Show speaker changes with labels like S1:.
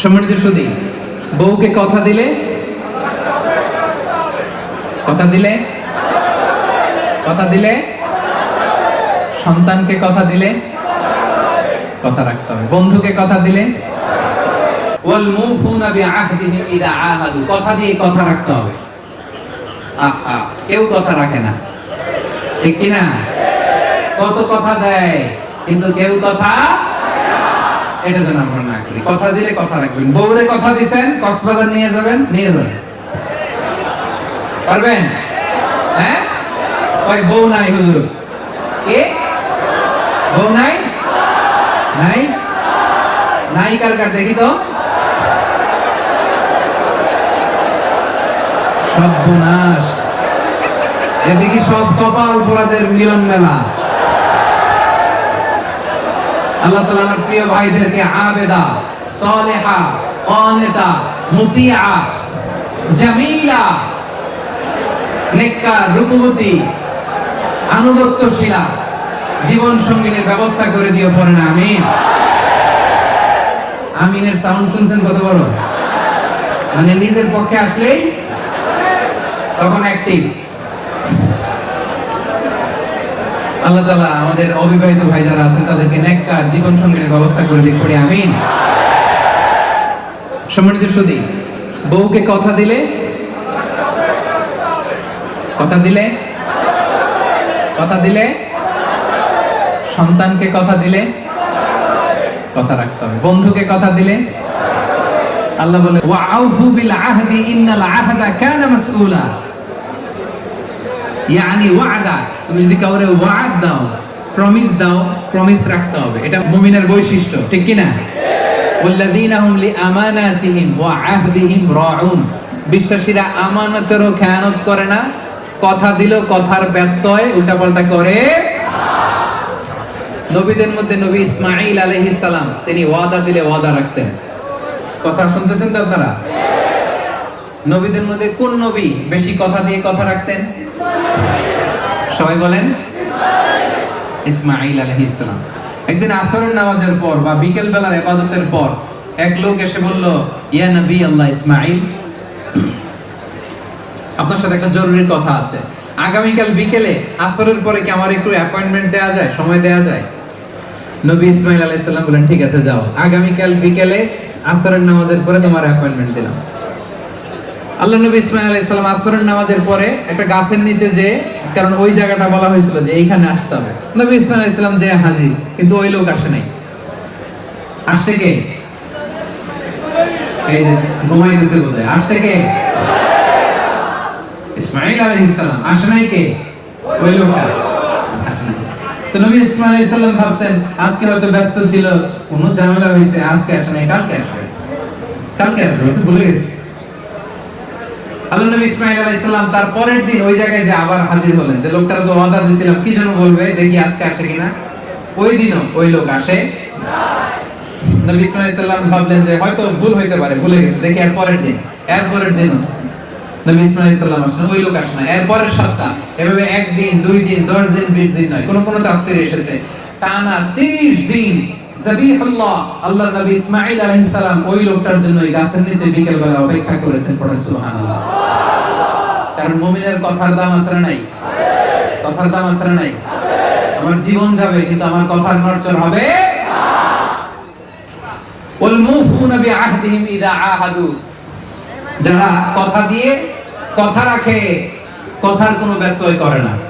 S1: সম্মানিত সুদী বউকে কথা দিলে? কথা দিলে? কথা দিলে? সন্তানকে কথা দিলে? কথা রাখতে হবে। বন্ধুকে কথা দিলে? কথা দিয়ে কথা রাখতে হবে। কেউ কথা রাখে না। ঠিক কি না কত কথা দেয়, কিন্তু কেউ কথা এটা যেন আমরা না করি। কথা দিলে কথা রাখবেন। বউরে কথা কক্সবাজার নিয়ে যাবেন নিয়ে যাবেন। পারবেন? হ্যাঁ? বউ নাই হুজুর। কে? বউ নাই? নাই? নাই কার কার, দেখি তো। সব সর্বনাশ এদিকে সব কপাল পোড়াদের মিলন মেলা। আল্লাহ তাআলা আমার প্রিয় ভাইদেরকে আবেদা, সালেহা, কানিতা মুতিয়া জামিলা, নেককার, রূপবতী, আনুগত্যশীলা, জীবন সঙ্গিনীর ব্যবস্থা করে দিও পরে না, আমিন। আমিনের সাউন্ড শুনছেন কত বড়? মানে নিজের পক্ষে আসলেই তখন অ্যাক্টিভ। আল্লাহ তাআলা আমাদের অবিবাহিত ভাই যারা আছেন, তাদেরকে নেককার জীবন সঙ্গীর ব্যবস্থা করে দিক করি আমিন। সম্মানিত সুদী বউকে কথা দিলে? কথা দিলে? কথা দিলে? সন্তানকে কথা দিলে? কথা রাখতে হবে। বন্ধুকে কথা দিলে? আল্লাহ বলে, ওয়া আউফু বিল আহদি ইন্নাল আহদা কানা মাসউলা। ইয়ানি ওয়াদা তুমি যদি কাউরে ওয়াদ দাও প্রমিস দাও প্রমিস রাখতে হবে। এটা মুমিনের বৈশিষ্ট্য, ঠিক কি না ওয়াল্লাযীনা হুম লিআমানাতিহিম ওয়া আহদিহিম রাউন। বিশ্বাসীরা আমানতেরও খেয়ানত করে না। কথা দিল, কথার ব্যত্যয়, উল্টাপাল্টা করে নবীদের মধ্যে নবী আলাইহিস সালাম, তিনি ওয়াদা দিলে ওয়াদা রাখতেন। কথা শুনতেছেন তো আপনারা? নবীদের মধ্যে কোন নবী বেশি কথা দিয়ে কথা রাখতেন? সবাই বলেন? ইসমাইল আলাইহিস সালাম। একদিন আসরের নামাজের পর বা বিকেল বেলার ইবাদতের পর এক লোক এসে বলল, ইয়া নবী আল্লাহ ইসমাইল আপনার সাথে একটা জরুরি কথা আছে। আগামীকাল বিকেলে আসরের পরে কি আমার একটু অ্যাপয়েন্টমেন্ট দেওয়া যায়? সময় দেওয়া যায়? নবী ইসমাইল আলাইহিস সালাম বলেন ঠিক আছে, যাও। আগামীকাল বিকেলে আসরের নামাজের পরে তোমার অ্যাপয়েন্টমেন্ট দিলাম। আল্লাহ নবী ইসমাইল আলাইহিস সালাম আসরের নামাজের পরে একটা গাছের নিচে যে, কারণ ওই জায়গাটা বলা হয়েছিল যে এইখানে আসতে হবে। নবী ইসমাইল আলাইহিস সালাম যে হাজির, কিন্তু ওই লোক আসে নাই। আসছে কে? এই যে ঘুমাইতেছে বোধহয়। আসছে কে? ইসমাইল আলাইহিস সালাম। আসে নাই কে? ওই নাই। তো নবী ইসমাইল আলাইহিস সালাম ভাবছেন, আজকে হয়তো ব্যস্ত ছিল, কোনো ঝামেলা হয়েছে, আজকে আসে নাই, কালকে আসবে। কালকে আসবে ভুলে গেছে। আল্লাহ নবী ইসমাইল আলাইহিস তার পরের দিন ওই জায়গায় যে আবার হাজির হলেন, যে লোকটার তো ওয়াদা কি যেন বলবে, দেখি আজকে আসে কিনা। ওই দিনও ওই লোক আসে নবী ইসমাইল ভাবলেন যে হয়তো ভুল হইতে পারে, ভুলে গেছে, দেখি পরের দিন, এর পরের দিনও নবী ইসমাইল আসলেন, ওই লোক এর পরের সপ্তাহ, এভাবে একদিন, দুই দিন, দশ দিন, বিশ দিন নয়, কোন কোন তাফসিরে এসেছে। টানা তিরিশ দিন, জাবিহুল্লাহ, আল্লাহ নবী ইসমাইল সালাম ওই লোকটার জন্য ওই গাছের নিচে বিকেল বেলা অপেক্ষা করেছেন, পড়ে সুবহানাল্লাহ। কারণ মুমিনের কথার দাম আছে নাই। কথার দাম আছে নাই। আমার জীবন যাবে, কিন্তু আমার কথার নড়চড় হবে। যারা কথা দিয়ে, কথা রাখে, কথার কোনো ব্যত্যয় করে না।